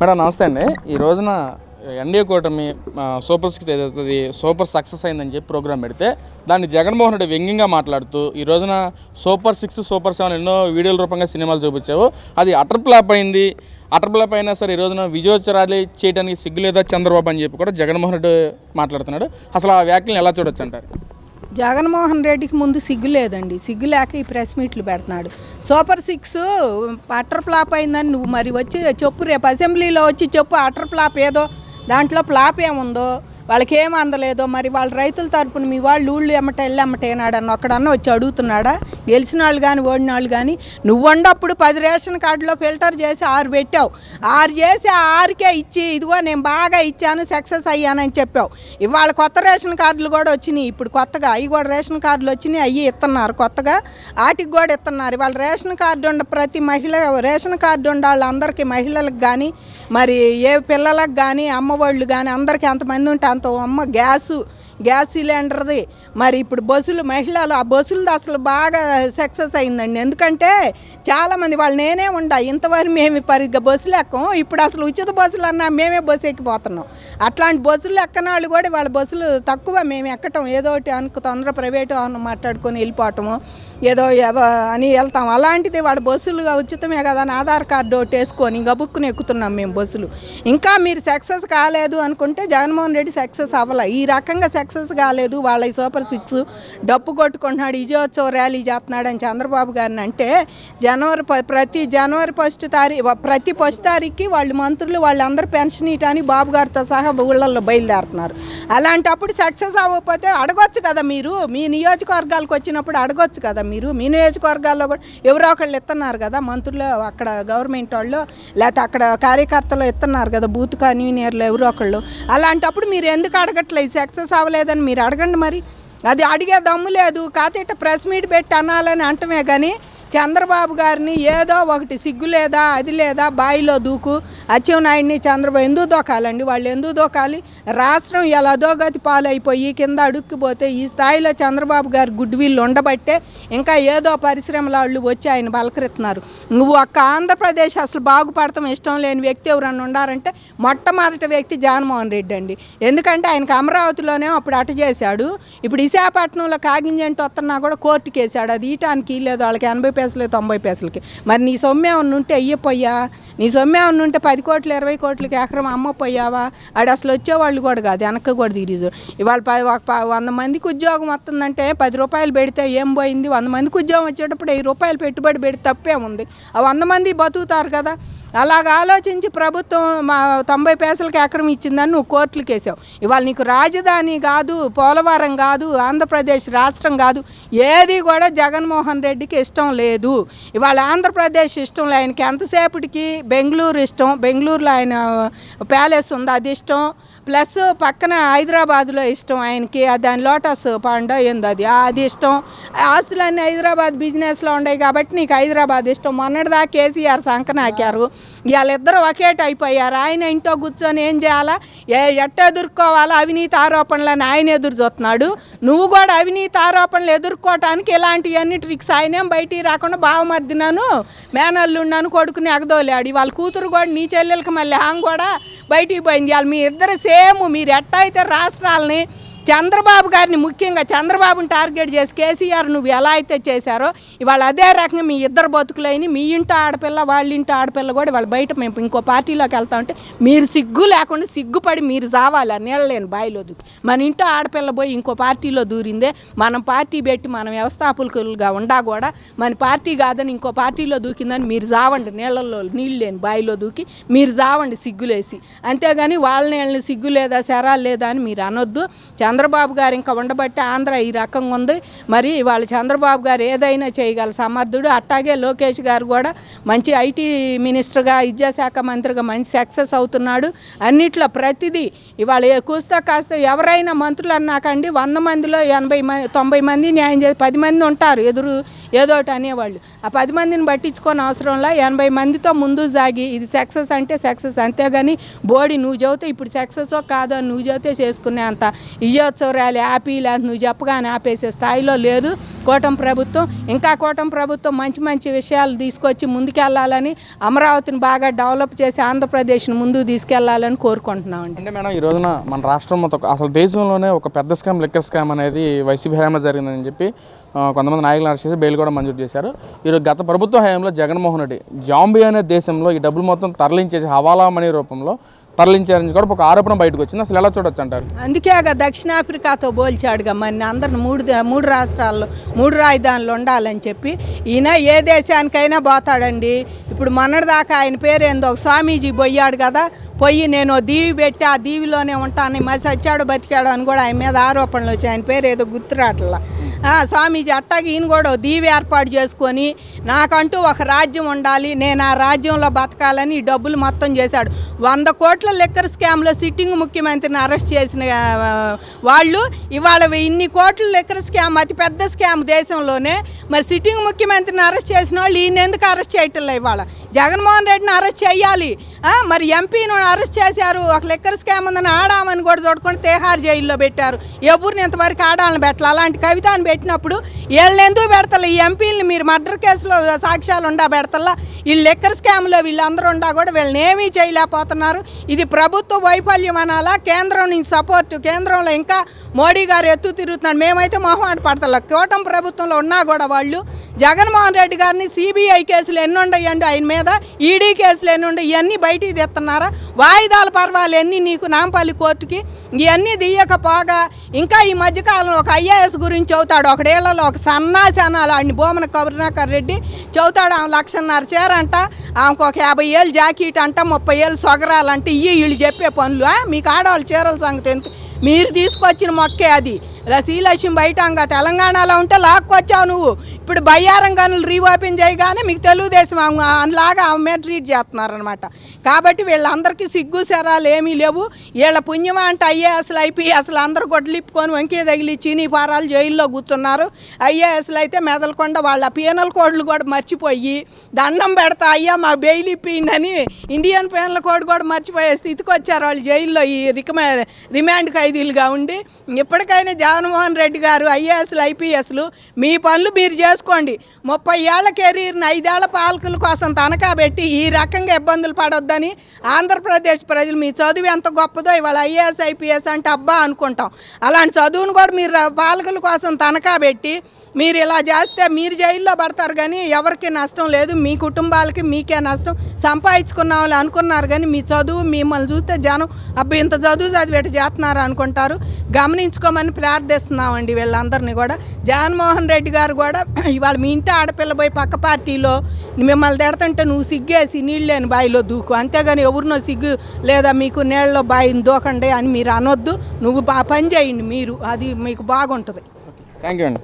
Madam నమస్తే అండి. ఈ రోజున ఎన్డీఏ కూటమి సూపర్ సిక్స్ ఏదైతే సూపర్ సక్సెస్ అయిందని చెప్పి ప్రోగ్రాం పెడితే దాన్ని జగన్మోహన్ రెడ్డి వ్యంగ్యంగా మాట్లాడుతూ ఈ రోజున సూపర్ సిక్స్ సూపర్ సెవెన్ ఎన్నో వీడియోల రూపంగా సినిమాలు చూపించావు. అది అటర్ ఫ్లాప్ అయింది. అటర్ ఫ్లాప్ అయినా సరే ఈ రోజున విజయోత్సరాలు చేయడానికి సిగ్గులేదా చంద్రబాబు అని చెప్పి కూడా జగన్మోహన్ రెడ్డి మాట్లాడుతున్నాడు. అసలు ఆ వ్యాఖ్యలను ఎలా చూడొచ్చు అంటారు? జగన్మోహన్ రెడ్డికి ముందు సిగ్గు లేదండి. సిగ్గు లేక ఈ ప్రెస్ మీట్లు పెడుతున్నాడు. సూపర్ సిక్స్ అటర్ ఫ్లాప్ అయిందని నువ్వు మరి వచ్చి చెప్పు రేపు అసెంబ్లీలో వచ్చి చెప్పు అటర్ ఫ్లాప్ ఏదో దాంట్లో ఫ్లాప్ ఏముందో? వాళ్ళకి ఏం అందలేదో మరి వాళ్ళ రైతుల తరపున మీ వాళ్ళు ఊళ్ళు ఎమ్మట వెళ్ళి ఎమ్మట అన్న ఒక్కడన్నా వచ్చి అడుగుతున్నాడా? గెలిచిన వాళ్ళు కానీ ఓడిన వాళ్ళు కానీ నువ్వు వండప్పుడు పది రేషన్ కార్డులో ఫిల్టర్ చేసి ఆరు పెట్టావు. ఆరు చేసి ఆరుకే ఇచ్చి ఇదిగో నేను బాగా ఇచ్చాను సక్సెస్ అయ్యానని చెప్పావు. ఇవాళ కొత్త రేషన్ కార్డులు కూడా వచ్చినాయి. ఇప్పుడు కొత్తగా అవి కూడా రేషన్ కార్డులు వచ్చినాయి అవి ఇస్తున్నారు కొత్తగా. వాటికి కూడా ఇస్తున్నారు. ఇవాళ రేషన్ కార్డు ఉన్న ప్రతి మహిళ రేషన్ కార్డు ఉన్న వాళ్ళందరికీ మహిళలకు కానీ మరి ఏ పిల్లలకు కానీ అమ్మవాళ్ళు కానీ అందరికీ ఎంతమంది ఉంటే అంత అమ్మ గ్యాసు గ్యాస్ సిలిండర్ది. మరి ఇప్పుడు బస్సులు మహిళలు ఆ బస్సులది అసలు బాగా సక్సెస్ అయిందండి. ఎందుకంటే చాలామంది వాళ్ళు నేనే ఉండా ఇంతవరకు మేము పరిగ్గా బస్సులు ఎక్కం ఇప్పుడు అసలు ఉచిత బస్సులు అన్నా మేమే బస్సు ఎక్కిపోతున్నాం. అట్లాంటి బస్సులు ఎక్కని వాళ్ళు కూడా వాళ్ళ బస్సులు తక్కువ మేము ఎక్కటం. ఏదో ఒకటి అనుకు తొందర ప్రైవేటు అని మాట్లాడుకొని వెళ్ళిపోవటము. ఏదో ఎవ- అని వెళ్తాం. అలాంటిది వాడు బస్సులు ఉచితమే కదా అని ఆధార్ కార్డు ఒకటి వేసుకొని గబుక్కుని ఎక్కుతున్నాం మేము బస్సులు. ఇంకా మీరు సక్సెస్ కాలేదు అనుకుంటే జగన్మోహన్ రెడ్డి సక్సెస్ అవ్వలే. ఈ రకంగా సక్సెస్ కాలేదు వాళ్ళ సూపర్ సిక్స్ డప్పు కొట్టుకుంటున్నాడు విజయోత్సవ ర్యాలీ చేస్తున్నాడు అని చంద్రబాబు గారిని అంటే జనవరి ప- ప్రతి జనవరి ఫస్ట్ తారీఖు ప్రతి ఫస్ట్ తారీఖుకి వాళ్ళు మంత్రులు వాళ్ళందరూ పెన్షన్ ఇటాని బాబు గారితో సహా ఊళ్ళల్లో బయలుదేరుతున్నారు. అలాంటప్పుడు సక్సెస్ అవ్వకపోతే అడగొచ్చు కదా మీరు. మీ నియోజకవర్గాలకు వచ్చినప్పుడు అడగొచ్చు కదా మీరు మీ నియోజకవర్గాల్లో కూడా ఎవరో ఒకళ్ళు ఇస్తున్నారు కదా మంత్రులు అక్కడ గవర్నమెంట్ వాళ్ళు లేకపోతే అక్కడ కార్యకర్తలు ఇస్తున్నారు కదా బూత్ కన్వీనియర్లు ఎవరో ఒకళ్ళు. అలాంటప్పుడు మీరు ఎందుకు అడగట్లేదు? సక్సెస్ అవ్వలేదని మీరు అడగండి మరి. అది అడిగే దమ్ము లేదు. కాకపోతే ప్రెస్ మీట్ పెట్టి అనాలని అంటమే కానీ చంద్రబాబు గారిని ఏదో ఒకటి సిగ్గు లేదా అది లేదా బాయిలో దూకు అచ్చెన్నాయుడిని చంద్రబాబు ఎందుకు దోకాలండి? వాళ్ళు ఎందుకు దోకాలి? రాష్ట్రం ఎలా అధోగతి పాలైపోయి కింద అడుక్కుపోతే ఈ స్థాయిలో చంద్రబాబు గారు గుడ్ విల్ ఉండబట్టే ఇంకా ఏదో పరిశ్రమల వాళ్ళు వచ్చి ఆయన బలకరిస్తున్నారు. నువ్వు ఒక్క ఆంధ్రప్రదేశ్ అసలు బాగుపడతాం ఇష్టం లేని వ్యక్తి ఎవరన్నా ఉండారంటే మొట్టమొదటి వ్యక్తి జగన్మోహన్ రెడ్డి అండి. ఎందుకంటే ఆయనకు అమరావతిలోనే అప్పుడు అట చేశాడు. ఇప్పుడు విశాఖపట్నంలో కాగింజంటి వస్తున్నా కూడా కోర్టుకి అది ఈటానికి లేదు వాళ్ళకి ఎనభై పైసలు తొంభై పైసలకి. మరి నీ సొమ్మే ఉంటే అయ్యపోయా నీ సొమ్మే ఉంటే పది కోట్లు ఇరవై కోట్లకి ఎకరం అమ్మపోయావా ఆడు అసలు వచ్చేవాళ్ళు కూడా కాదు వెనక్కి కూడా తిరిగి ఇవాళ పది ఒక ప- వంద మందికి ఉద్యోగం వస్తుందంటే పది రూపాయలు పెడితే ఏం పోయింది? వంద మందికి ఉద్యోగం వచ్చేటప్పుడు వెయ్యి రూపాయలు పెట్టుబడి పెడితే తప్పేముంది ఆ వంద మంది బతుకుతారు కదా. అలాగ ఆలోచించి ప్రభుత్వం మా తొంభై పైసలకి ఎకరం ఇచ్చిందని నువ్వు కోర్టులు కేసావు ఇవాళ నీకు రాజధాని కాదు పోలవరం కాదు ఆంధ్రప్రదేశ్ రాష్ట్రం కాదు ఏది కూడా జగన్మోహన్ రెడ్డికి ఇష్టం లేదు. లేదు. ఇవాళ ఆంధ్రప్రదేశ్ ఇష్టంలో ఆయనకి ఎంతసేపటికి బెంగళూరు ఇష్టం. బెంగళూరులో ఆయన ప్యాలెస్ ఉంది అది ఇష్టం. ప్లస్ పక్కన హైదరాబాద్లో ఇష్టం ఆయనకి. దాని లోటస్ పాండ ఏంది అది? అది ఇష్టం. ఆస్తులన్నీ హైదరాబాద్ బిజినెస్లో ఉన్నాయి కాబట్టి నీకు హైదరాబాద్ ఇష్టం. మొన్నటిదాకా కేసీఆర్ సంకనాకారు. వీళ్ళిద్దరూ ఒకేట అయిపోయారు ఆయన ఇంట్లో కూర్చొని ఏం చేయాలా? ఏ ఎట్ట ఎదుర్కోవాలా? అవినీతి ఆరోపణలను ఆయన ఎదురు చూస్తున్నాడు. నువ్వు కూడా అవినీతి ఆరోపణలు ఎదుర్కోవటానికి ఇలాంటివన్నీ ట్రిక్స్ ఆయనేం బయటికి రాకుండా బావమర్దినాను మేనల్లున్నాను కొడుకుని ఎగదోలాడు. వాళ్ళ కూతురు కూడా నీ చెల్లెలకి మళ్ళీ ఆమె కూడా బయటికి పోయింది. వాళ్ళు మీ ఇద్దరు సేమ్. మీరు ఎట్ట అయితే రాష్ట్రాలని చంద్రబాబు గారిని ముఖ్యంగా చంద్రబాబుని టార్గెట్ చేసి కేసీఆర్ నువ్వు ఎలా అయితే చేశారో ఇవాళ అదే రకంగా మీ ఇద్దరు బతుకులైన మీ ఇంటి ఆడపిల్ల వాళ్ళ ఇంటి ఆడపిల్ల కూడా వాళ్ళ బయట మేము ఇంకో పార్టీలోకి వెళ్తా ఉంటే మీరు సిగ్గు లేకుండా సిగ్గుపడి మీరు చావాలి? నీళ్ళలేని బాయిలో దూకి. మన ఇంటి ఆడపిల్ల పోయి ఇంకో పార్టీలో దూరిందే మనం పార్టీ పెట్టి మనం వ్యవస్థాపకులుగా ఉండా కూడా మన పార్టీ కాదని ఇంకో పార్టీలో దూకిందని మీరు చావండి. నీళ్ళల్లో నీళ్ళు లేని బాయిలో దూకి మీరు చావండి సిగ్గులేసి. అంతేగాని వాళ్ళ నీళ్ళని సిగ్గు లేదా శరాలు లేదా అని మీరు అనొద్దు. చంద్రబాబు గారు ఇంకా ఉండబట్టి ఆంధ్ర ఈ రకంగా ఉంది. మరి వాళ్ళ చంద్రబాబు గారు ఏదైనా చేయగల సమర్థుడు అట్టాగే లోకేష్ గారు కూడా మంచి ఐటీ మినిస్టర్గా విద్యాశాఖ మంత్రిగా మంచి సక్సెస్ అవుతున్నాడు. అన్నిట్లో ప్రతిదీ ఇవాళ ఏ కూస్తా కాస్త ఎవరైనా మంత్రులు అన్నాకండి వంద మందిలో ఎనభై మంది తొంభై మంది న్యాయం చేసి పది మంది ఉంటారు ఎదురు ఏదోటి అనేవాళ్ళు. ఆ పది మందిని పట్టించుకొని అవసరంలా ఎనభై మందితో ముందు సాగి ఇది సక్సెస్ అంటే సక్సెస్ అంతేగాని బోడి నువ్వు చెబితే ఇప్పుడు సక్సెస్ కాదో నువ్వు చెబితే చేసుకునే అంత విజయోత్సవ ర్యాలీ ఆపి లేదా నువ్వు చెప్పగానే ఆపేసే స్థాయిలో లేదు. కూటమి ప్రభుత్వం ఇంకా కూటమి ప్రభుత్వం మంచి మంచి విషయాలు తీసుకొచ్చి ముందుకెళ్ళాలని అమరావతిని బాగా డెవలప్ చేసి ఆంధ్రప్రదేశ్ని ముందుకు తీసుకెళ్ళాలని కోరుకుంటున్నామండి. అంటే మేడం ఈ రోజున మన రాష్ట్రం మొత్తం అసలు దేశంలోనే ఒక పెద్ద స్కామ్ లెక్క స్కామ్ అనేది వైసీపీ హయాంలో జరిగిందని చెప్పి కొంతమంది నాయకులు అరెస్ట్ చేసి బెయిల్ కూడా మంజూరు చేశారు. ఈరోజు గత ప్రభుత్వ హయాంలో జగన్మోహన్ రెడ్డి జాంబీ అనే దేశంలో ఈ డబ్బులు మొత్తం తరలించేసి హవాలా మనీ రూపంలో తరలించారని కూడా ఒక ఆరోపణ బయటకు వచ్చింది. అసలు ఎలా చూడొచ్చు అంటారు? అందుకేగా దక్షిణాఫ్రికాతో పోల్చాడుగా మన అందరిని మూడు మూడు రాష్ట్రాల్లో మూడు రాజధానులు ఉండాలని చెప్పి ఈయన ఏ దేశానికైనా పోతాడండి. ఇప్పుడు మొన్నటిదాకా ఆయన పేరు ఏందో ఒక స్వామీజీ పోయాడు కదా పోయి నేను దీవి పెట్టి ఆ దీవిలోనే ఉంటాను మరి సచ్చాడు బతికాడు అని కూడా ఆయన మీద ఆరోపణలు వచ్చాయి. ఆయన పేరు ఏదో గుర్తురాట్లా స్వామీజీ అట్టాగి ఈయన కూడా దీవి ఏర్పాటు చేసుకొని నాకంటూ ఒక రాజ్యం ఉండాలి నేను ఆ రాజ్యంలో బతకాలని ఈ డబ్బులు మొత్తం చేశాడు. వంద కోట్ల లెక్కర్ స్కామ్లో సిట్టింగ్ ముఖ్యమంత్రిని అరెస్ట్ చేసిన వాళ్ళు ఇవాళ ఇన్ని కోట్ల లెక్కర్ స్కామ్ అతి పెద్ద స్కామ్ దేశంలోనే మరి సిట్టింగ్ ముఖ్యమంత్రిని అరెస్ట్ చేసిన వాళ్ళు ఈయన ఎందుకు అరెస్ట్ చేయటంలే ఇవాళ? జగన్మోహన్ రెడ్డిని అరెస్ట్ చేయాలి. మరి ఎంపీని అరెస్ట్ చేశారు ఒక లెక్కర్ స్కామ్ ఉందని ఆడామని కూడా చూడకుండా తేహార్ జైల్లో పెట్టారు. ఎవరిని ఇంతవరకు ఆడాలని పెట్టాలి? అలాంటి కవితను పెట్టినప్పుడు వీళ్ళెందుకు పెడతలే? ఈ ఎంపీలని మీరు మర్డర్ కేసులో సాక్ష్యాలు ఉండా పెడతల్లా? ఈ లెక్కర్ స్కామ్లో వీళ్ళందరూ ఉండా కూడా వీళ్ళని ఏమీ చేయలేకపోతున్నారు. ఇది ప్రభుత్వ వైఫల్యం అనాలా? కేంద్రం నుంచి సపోర్ట్ కేంద్రంలో ఇంకా మోడీ గారు ఎత్తు తిరుగుతున్నాడు మేమైతే మొహమాట పడతలా కూటమి ప్రభుత్వంలో ఉన్నా కూడా వాళ్ళు జగన్మోహన్ రెడ్డి గారిని సిబిఐ కేసులు ఎన్ని ఉండయండి? ఆయన మీద ఈడీ కేసులు ఎన్ని ఉండవు ఇవన్నీ బయటికి తెస్తున్నారా? వాయిదాల పర్వాలు ఎన్ని నీకు నాంపల్లి కోర్టుకి? ఇవన్నీ తీయకపోగా ఇంకా ఈ మధ్యకాలంలో ఒక ఐఏఎస్ గురించి చదువుతాడు ఒకడేళ్ళలో ఒక సన్నాసి అనాలి ఆడిని బోమన కరుణాకర్ రెడ్డి చదువుతాడు. ఆమె లక్షన్నర చేరంట. ఆమెకు ఒక యాభై ఏళ్ళు జాకెట్ అంట ముప్పై ఏళ్ళు సొగరాలంటే. ఇవి వీళ్ళు చెప్పే పనులు. మీకు ఆడవాళ్ళు చీరల సంగతి ఎందుకు? మీరు తీసుకొచ్చిన మొక్కే అది. శ్రీలక్ష్మి బయటంగా తెలంగాణలో ఉంటే లాక్కొచ్చావు నువ్వు. ఇప్పుడు బయ్యారం గనులు రీఓపెన్ చేయగానే మీకు తెలుగుదేశం ఆమె- ఆమె ట్రీట్ చేస్తున్నారనమాట కాబట్టి వీళ్ళందరికీ సిగ్గు శరాలు ఏమీ లేవు. వీళ్ళ పుణ్యం అంటే ఐఏఎస్లు అయిపోయి అసలు అందరూ గొడ్లిప్పుకొని వంకే తగిలి చీనీ పారాలు జైల్లో కూర్చున్నారు. ఐఏఎస్లు అయితే మెదలకుండా వాళ్ళ పీనల్ కోడ్లు కూడా మర్చిపోయి దండం పెడతా అయ్యా మా బెయిల్ ఇప్పిండని ఇండియన్ పీనల్ కోడ్ కూడా మర్చిపోయే స్థితికి వచ్చారు వాళ్ళు జైల్లో ఈ రికమే రిమాండ్కి ఖైదీలుగా ఉండి ఇప్పటికైనా జగన్మోహన్ రెడ్డి గారు ఐఏఎస్లు ఐపీఎస్లు మీ పనులు మీరు చేసుకోండి. ముప్పై ఏళ్ళ కెరీర్ని ఐదేళ్ళ పాలకుల కోసం తనఖా పెట్టి ఈ రకంగా ఇబ్బందులు పడొద్దని ఆంధ్రప్రదేశ్ ప్రజలు మీ చదువు ఎంత గొప్పదో ఇవాళ ఐఏఎస్ ఐపీఎస్ అంటే అబ్బా అనుకుంటాం. అలాంటి చదువును కూడా మీరు పాలకుల కోసం తనఖా పెట్టి మీరు ఇలా చేస్తే మీరు జైల్లో పడతారు కానీ ఎవరికి నష్టం లేదు. మీ కుటుంబాలకి మీకే నష్టం. సంపాదించుకున్నామని అనుకున్నారు కానీ మీ చదువు మిమ్మల్ని చూస్తే జనం అబ్బా ఇంత చదువు చదివేట చేస్తున్నారు అనుకుంటారు. గమనించుకోమని ప్రార్థిస్తున్నామండి వీళ్ళందరినీ కూడా. జగన్మోహన్ రెడ్డి గారు కూడా ఇవాళ మీ ఇంటి ఆడపిల్ల పోయి పక్క పార్టీలో మిమ్మల్ని తిడతంటే నువ్వు సిగ్గేసి నీళ్ళేని బావిలో దూకు. అంతేగాని ఎవరినో సిగ్గు లేదా మీకు నీళ్ళలో బావిని దూకండి అని మీరు అనొద్దు. నువ్వు పని చేయండి మీరు. అది మీకు బాగుంటుంది. థ్యాంక్ యూ అండి.